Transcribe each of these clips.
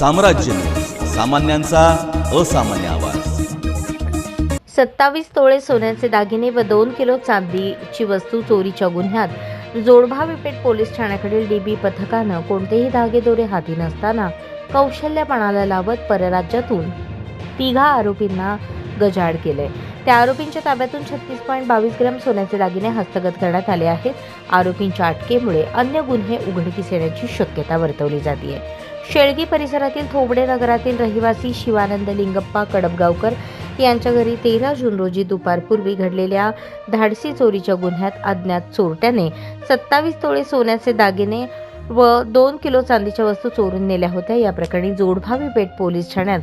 साम्राज्य. सामान्यांचा असामान्य आवाज. सत्तावीस तोळे सोन्याचे दागिने व दोन किलो चांदीची वस्तू चोरीच्या गुन्ह्यात. जोडभा विपेट पोलीस ठाण्याकडील डीबी पथकानं कोणतेही धागेदोरे हाती नसताना कौशल्यपणाला लावत परराज्यातून तिघा आरोपींना गजाड केले त्या आरोपींच्या ताब्यातून छत्तीस पॉईंट बावीस ग्रॅम सोन्याचे दागिने हस्तगत करण्यात आले आहेत. आरोपींच्या अटकेमुळे अन्य गुन्हे उघडकीस येण्याची शक्यता वर्तवली जाते शेळगी परिसरातील थोबडे नगरातील रहिवासी शिवानंद लिंगप्पा कडबगावकर यांच्या घरी तेरा जून रोजी दुपारपूर्वी घडलेल्या धाडसी चोरीच्या गुन्ह्यात अज्ञात चोरट्याने सत्तावीस तोळे सोन्याचे दागिने व दोन किलो चांदीच्या वस्तू चोरून नेल्या होत्या. या प्रकरणी जोडभावी पेठ पोलीस ठाण्यात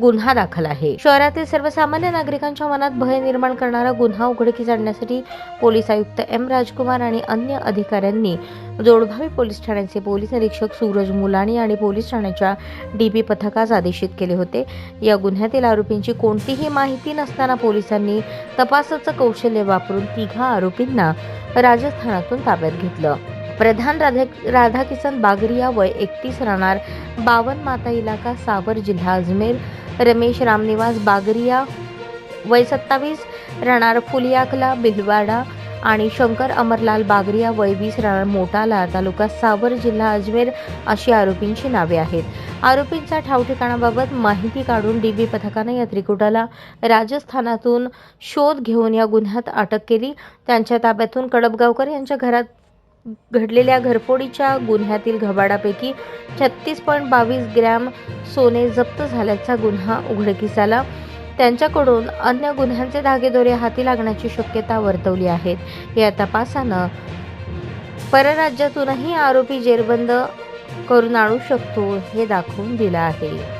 गुन्हा दाखल आहे. शहरातील सर्वसामान्य नागरिकांच्या मनात भय निर्माण करणारा गुन्हा उघडकीस आणण्यासाठी पोलीस आयुक्त एम राजकुमार आणि अन्य अधिकाऱ्यांनी जोडभावी पोलीस ठाण्याचे पोलीस निरीक्षक सूरज मुलाणी आणि पोलीस ठाण्याच्या डीबी पथकास आदेशित केले होते. या गुन्ह्यातील आरोपींची कोणतीही माहिती नसताना पोलिसांनी तपासाचं कौशल्य वापरून तिघा आरोपींना राजस्थानातून ताब्यात घेतलं. प्रधान राधा राधाकिसन बागरिया वय एकतीस राहणार बावन माता इलाका सावर जिल्हा अजमेर रमेश रामनिवास बागरिया वय सत्तावीस राहणार फुलियाकला बिलवाडा आणि शंकर अमरलाल बागरिया वय वीस राहणार मोटाला तालुका सावर जिल्हा अजमेर अशी आरोपींची नावे आहेत. आरोपींच्या ठावठिकाणाबाबत माहिती काढून डीबी पथकानं या त्रिकुटाला राजस्थानातून शोध घेऊन या गुन्ह्यात अटक केली. त्यांच्या ताब्यातून कडबगावकर यांच्या घरात घडलेल्या घरफोडीच्या गुन्ह्यातील घबाडापैकी छत्तीस पॉईंट बावीस ग्रॅम सोने जप्त झाल्याचा गुन्हा उघडकीस आला त्यांच्याकडून अन्य गुन्ह्यांचे धागेदोरे हाती लागण्याची शक्यता वर्तवली आहेत. या तपासानं परराज्यातूनही आरोपी जेरबंद करून आणू शकतो हे दाखवून दिलं आहे.